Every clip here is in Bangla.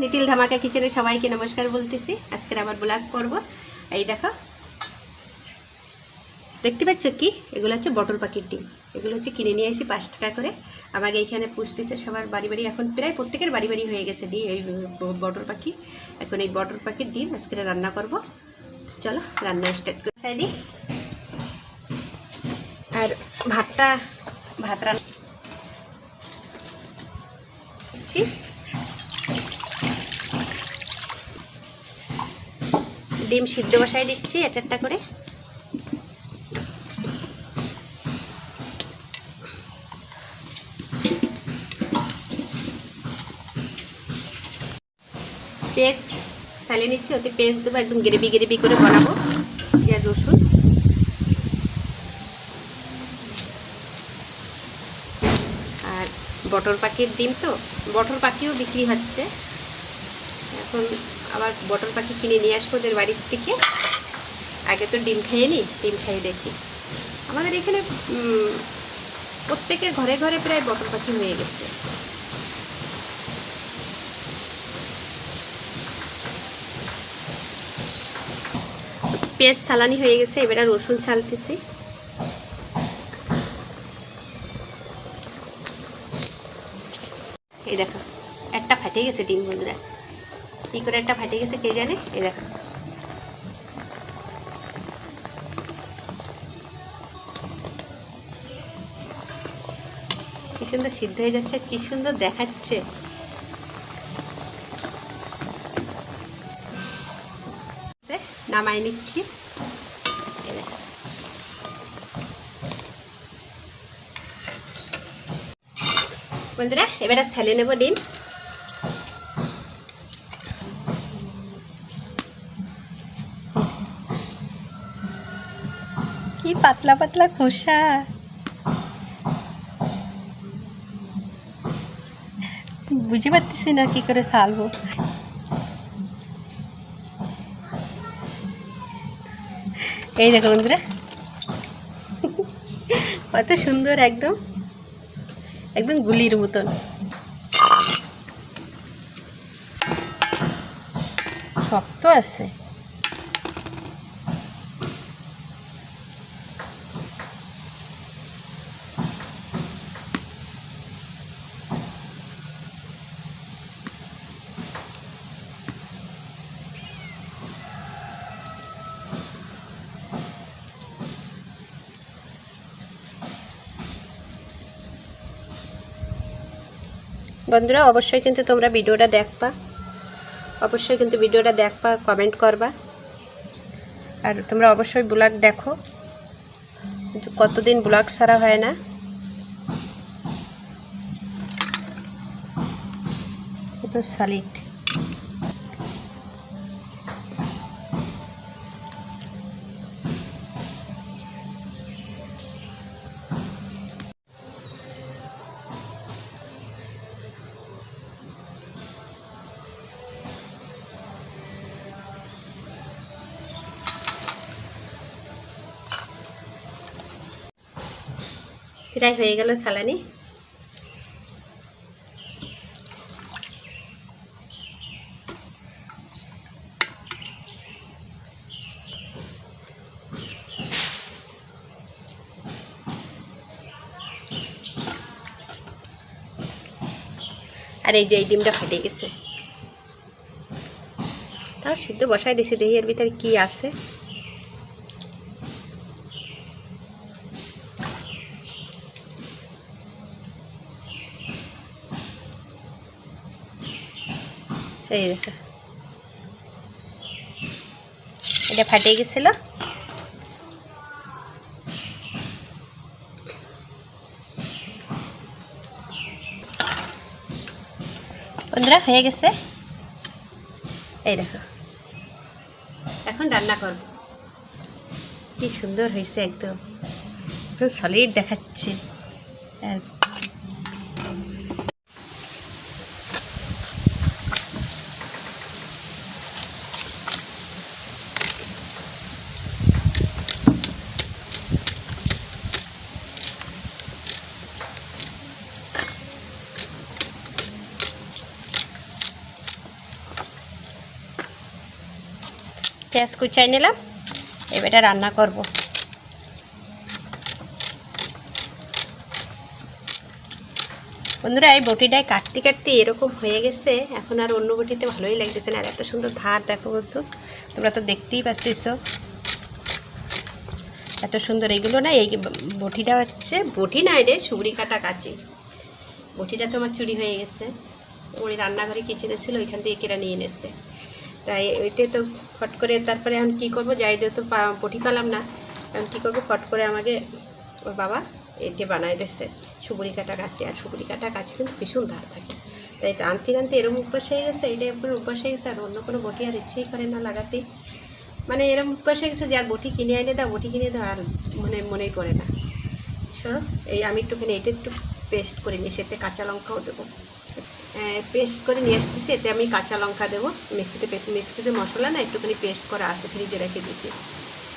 লিটিল ধামাকা কিচেনে সবাইকে নমস্কার বলতেছি। আজকের আবার ব্লগ করব এই দেখো, দেখতে পাচ্ছ কি? এগুলো হচ্ছে বটল পাখির ডিম। এগুলো হচ্ছে কিনে নিয়ে আসি পাঁচ টাকা করে। আমাকে এইখানে পুষতেছে সবার বাড়ি বাড়ি। এখন প্রায় প্রত্যেকের বাড়ি বাড়ি হয়ে গেছে ডিম এই বটল পাখি। এখন এই বটল পাখির ডিম আজকে রান্না করব। চলো, রান্না স্টার্ট করে। খাই দিই আর ভাতটা, ভাত রান্নাছি ডিম সিদ্ধ বসাই দিচ্ছি একটা একটা করে। পেঁয়াজ সালিয়ে নিচ্ছি, ওতে পেঁয়াজ দেবো, একদম গ্রেভি গ্রেভি করে বানাবো, পেঁয়াজ, রসুন। আর বটর পাখির ডিম তো বটর পাখিও বিক্রি হচ্ছে। এখন আবার বটর পাখি কিনে নিয়ে আসব ওদের বাড়ির থেকে। আগে তো ডিম খাইয়ে নিই ডিম খাইয়ে দেখি। আমাদের এখানে প্রত্যেকের ঘরে ঘরে প্রায় বটর পাখি হয়ে গেছে। পেঁয়াজ ছালানি হয়ে গেছে, এবার রসুন ছালতেছি। এই দেখো, একটা ফাটে গেছে ডিম বন্ধুরা। কি করে একটা ফাটে গেছে কে জানে? এই দেখো। কি সুন্দর সিদ্ধ হয়ে যাচ্ছে, কি সুন্দর দেখাচ্ছে। নামাই নিচ্ছি। বন্ধুরা, এবারে ছেলে নেব ডিম। পাতলা পাতলা খোসা। বুঝে পারতেছি না কি করে সালবো এই দেখো বন্ধুরা, কত সুন্দর একদম একদম গুলির মতন। শক্ত আছে। বন্ধুরা, অবশ্যই কিন্তু তোমরা ভিডিওটা দেখবা। অবশ্যই কিন্তু ভিডিওটা দেখবা কমেন্ট করবা। আর তোমরা অবশ্যই ব্লগ দেখো। কিন্তু কতদিন ব্লগ ছাড়া হয় না। সলিড প্রায় হয়ে গেল সালানি। আর এই যে এই ডিমটা ফেটে গেছে। তাও সিদ্ধ বসায় দেখি এর ভিতরে কি আছে। এই দেখো। এটা ফাটে গেছিল। বন্ধুরা, হয়ে গেছে। এই দেখো। এখন রান্না করব। কি সুন্দর হয়েছে একদম। খুব সলিড দেখাচ্ছে। আর পেঁয়াজ কুচাই নিলাম, এবার এটা রান্না করব। বন্ধুরা, এই বটিটায় কাটতে কাটতে এরকম হয়ে গেছে, এখন আর অন্য বটিতে ভালোই লাগতেছে না, আর এত সুন্দর ধার, দেখো বন্ধু, তোমরা তো দেখতেই পাচ্ছিস এত সুন্দর এইগুলো না, এই বটিটা হচ্ছে, বটি না রে সুবড়ি কাটা কাচি। বটিটা তো আমার চুরি হয়ে গেছে ওই রান্নাঘরে কিচেনে ছিল, ওইখান থেকে কেটে নিয়ে এনেছে। তাই ওইতে তো ফট করে তারপরে এখন কী করব? যাই দিয়ে তো পা- বটি পেলাম না। এখন কী করব? ফট করে আমাকে ওর বাবা এতে বানায় দিচ্ছে সুপুরি কাটা কাছে আর সুপুরি কাটা কাছে কিন্তু ভীষণ ধার থাকে। তাই টানতে টানতে এরকম উপাস হয়ে গেছে এটা একবার উপাস হয়ে গেছে। আর অন্য কোনো বটি আর ইচ্ছেই করে না লাগাতে। মানে এরকম উপাস হয়ে গেছে যে আর বটি কিনে এনে দাও, বটি কিনে দাও, আর মনে, মনেই করে না। শোনো, এই আমি একটুখানি এটা একটু পেস্ট করে নিয়ে সেতে কাঁচা লঙ্কাও দেবো। পেস্ট করে নিয়ে আসতেছি। এতে আমি কাঁচা লঙ্কা দেবো। মিক্সিতে পেস্ট মিক্সিতে মশলা না, একটুখানি পেস্ট করা আছে, ফ্রিজে রেখে দিয়েছি।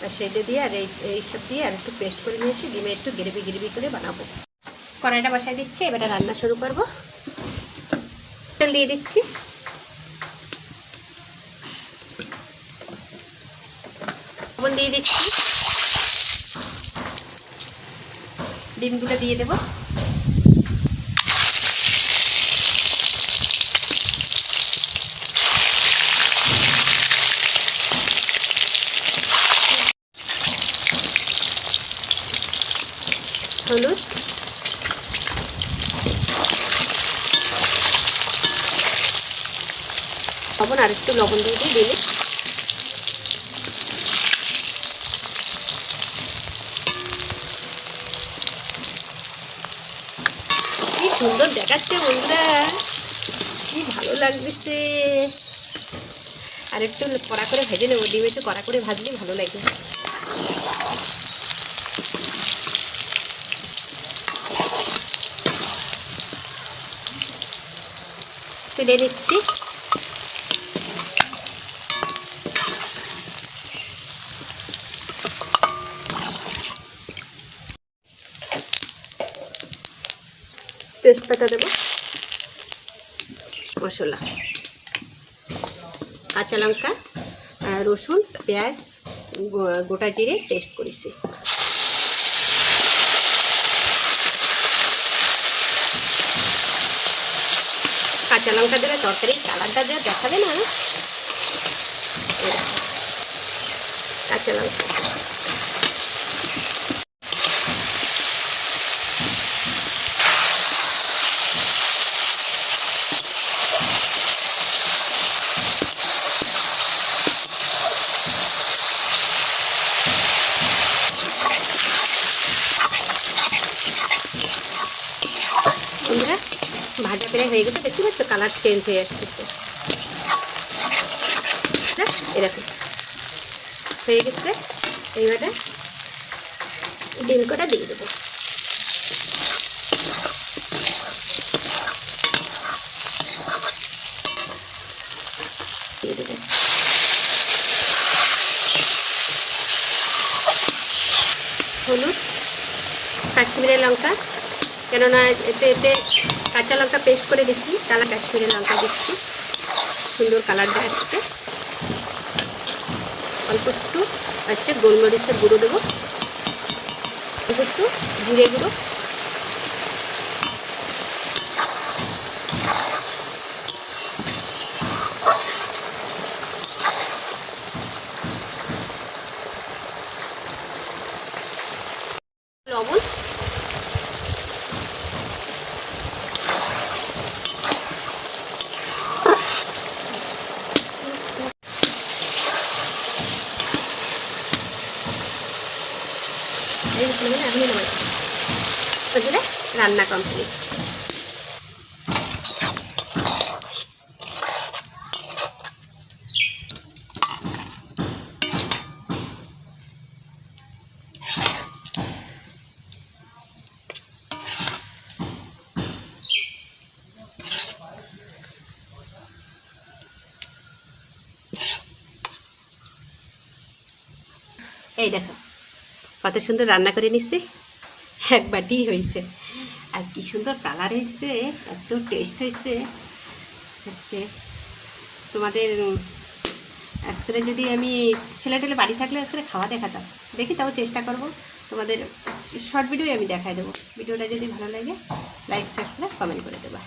আর সেইটা দিয়ে আর এই এইসব দিয়ে আর একটু পেস্ট করে নিয়েছি ডিমে একটু গ্রেভি গ্রেভি করে বানাবো। কড়াইটা বসাই দিচ্ছি, এবারে রান্না শুরু করব। তেল দিয়ে দিচ্ছি। লবণ দিয়ে দিচ্ছি। ডিমগুলো দিয়ে দেবো হলুদ লবণ আর একটু লবণ দিয়ে দিই, দিলে। কি সুন্দর দেখাচ্ছে বন্ধুরা। কি ভালো লাগতেছে আর একটু কড়া করে ভেজে নেব, ডিম একটু কড়া করে ভাজলে ভালো লাগে। তুলে নিচ্ছি। তেজপাতা দেবো। মশলা। কাঁচা লঙ্কা রসুন, পেঁয়াজ গোটা জিরে পেস্ট করেছি। কাঁচা লঙ্কা দেবে তরকারি কালারটা দেওয়া দেখাবে না কাঁচা লঙ্কা বন্ধুরা ভাজা প্রায় হয়ে গেছে দেখতে পাচ্ছ কালার চেঞ্জ হয়ে আসতেছে। না, এরকম হয়ে গেছে। এইবারে ডিম কটা দিয়ে দেবো। দিয়ে দেবো। হলুদ কাশ্মীরের লঙ্কা। কেননা এতে এতে কাঁচা লঙ্কা পেস্ট করে দিচ্ছি তালা কাশ্মীরের লঙ্কা দিচ্ছি। সুন্দর কালারটা আসবে অল্প একটু হচ্ছে গোলমরিচের গুঁড়ো দেবো। অল্প একটু জিরে গুঁড়ো লবণ বন্ধুরা রান্না কমপ্লিট এই দেখো। কত সুন্দর রান্না করে নিচ্ছে এক বাটি হয়েছে। আর কি সুন্দর কালার হয়েছে, এত টেস্ট হয়েছে। হচ্ছে তোমাদের আজকে যদি আমি ছেলে টেলে বাড়ি থাকলে আজকে খাওয়া দেখাতাম। দেখি তাও চেষ্টা করব। তোমাদের শর্ট ভিডিওই আমি দেখাই দেবো। ভিডিওটা যদি ভালো লাগে লাইক সাবস্ক্রাইব কমেন্ট করে দেবা।